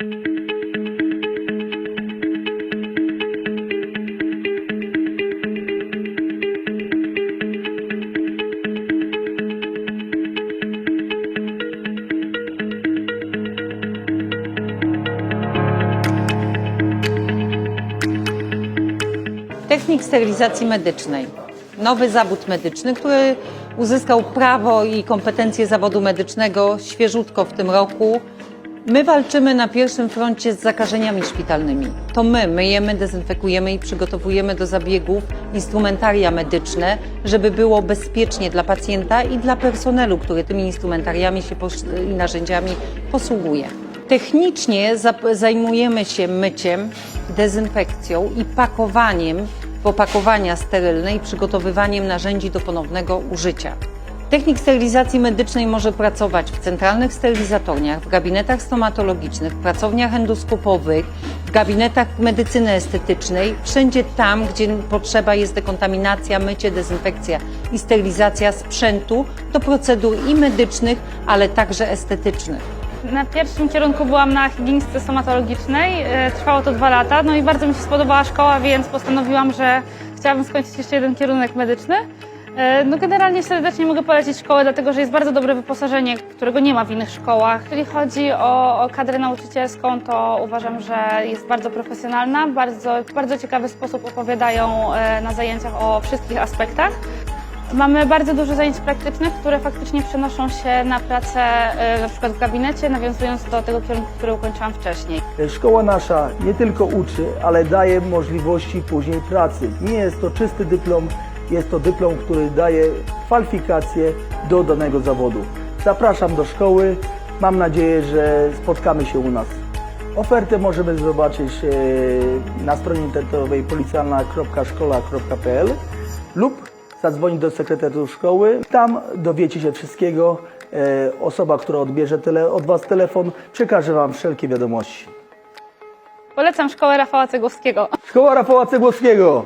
Technik sterylizacji medycznej. Nowy zawód medyczny, który uzyskał prawo i kompetencje zawodu medycznego świeżutko w tym roku. My walczymy na pierwszym froncie z zakażeniami szpitalnymi. To my myjemy, dezynfekujemy i przygotowujemy do zabiegów instrumentaria medyczne, żeby było bezpiecznie dla pacjenta i dla personelu, który tymi instrumentariami się i narzędziami posługuje. Technicznie zajmujemy się myciem, dezynfekcją i pakowaniem w opakowania sterylne i przygotowywaniem narzędzi do ponownego użycia. Technik sterylizacji medycznej może pracować w centralnych sterylizatorniach, w gabinetach stomatologicznych, w pracowniach endoskopowych, w gabinetach medycyny estetycznej, wszędzie tam, gdzie potrzeba jest dekontaminacja, mycie, dezynfekcja i sterylizacja sprzętu do procedur i medycznych, ale także estetycznych. Na pierwszym kierunku byłam na higienistce stomatologicznej. E, Trwało to dwa lata. No i bardzo mi się spodobała szkoła, więc postanowiłam, że chciałabym skończyć jeszcze jeden kierunek medyczny. E, No generalnie serdecznie mogę polecić szkołę, dlatego że jest bardzo dobre wyposażenie, którego nie ma w innych szkołach. Jeżeli chodzi o, o kadrę nauczycielską, to uważam, że jest bardzo profesjonalna, bardzo, w bardzo ciekawy sposób opowiadają e, na zajęciach o wszystkich aspektach. Mamy bardzo dużo zajęć praktycznych, które faktycznie przenoszą się na pracę e, na przykład w gabinecie, nawiązując do tego kierunku, który ukończyłam wcześniej. Szkoła nasza nie tylko uczy, ale daje możliwości później pracy. Nie jest to czysty dyplom, jest to dyplom, który daje kwalifikacje do danego zawodu. Zapraszam do szkoły. Mam nadzieję, że spotkamy się u nas. Ofertę możemy zobaczyć e, na stronie internetowej policjalna.szkola.pl lub zadzwonić do sekretariatu szkoły. Tam dowiecie się wszystkiego. E, Osoba, która odbierze tele, od Was telefon, przekaże Wam wszelkie wiadomości. Polecam szkołę Rafała Cegłowskiego. Szkoła Rafała Cegłowskiego.